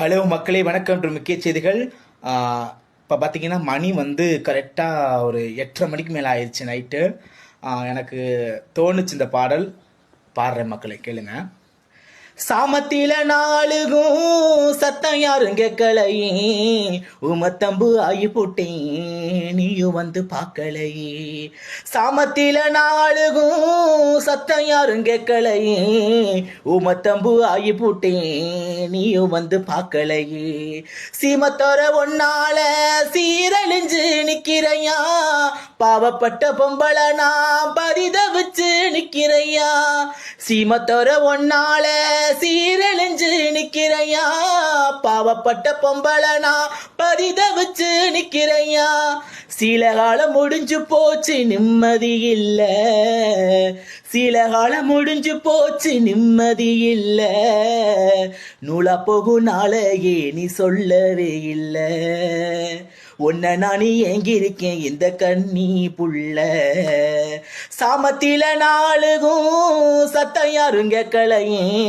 Hello மக்களே வணக்கம் மற்றும் முக்கிய செய்திகள். இப்போ பார்த்தீங்கன்னா மணி வந்து கரெக்டாக ஒரு எட்டரை மணிக்கு மேலே ஆயிடுச்சு நைட்டு எனக்கு தோணுச்சு இந்த பாடல். பாடுறேன் மக்களை கேளுங்க. சாமத்தில நாளுகும் சத்தம் யாரும் கேட்கலையே உமத்தம்பு ஆயி போட்டேன் நீயும் வந்து பார்க்கலையே சாமத்தில நாளுகும் சத்தம் யாரும் கேட்கலையே உமத்தம்பு ஆகி போட்டேன் நீயும் வந்து பார்க்கலையே சீமத்தோர ஒன்னால சீரழிஞ்சு நிக்கிறையா பாவப்பட்ட பொம்பளை நான் சீமத்தோர ஒன்னால சீரழிஞ்சு நிக்கிறையா? பாவப்பட்ட பொம்பளனா நான் பரிதவிச்சு நிக்கிறையா? சில காலம் முடிஞ்சு போச்சு நிம்மதி இல்ல. சில காலம் முடிஞ்சு போச்சு நிம்மதி இல்ல. நூலா போகும் நாளையே நீ சொல்லவே இல்ல. உன்னை நான் ஏங்கியிருக்கேன் இந்த கண்ணி புள்ள. சாமத்தில நாளுகும் சத்தம் யாரும் கேட்கலையே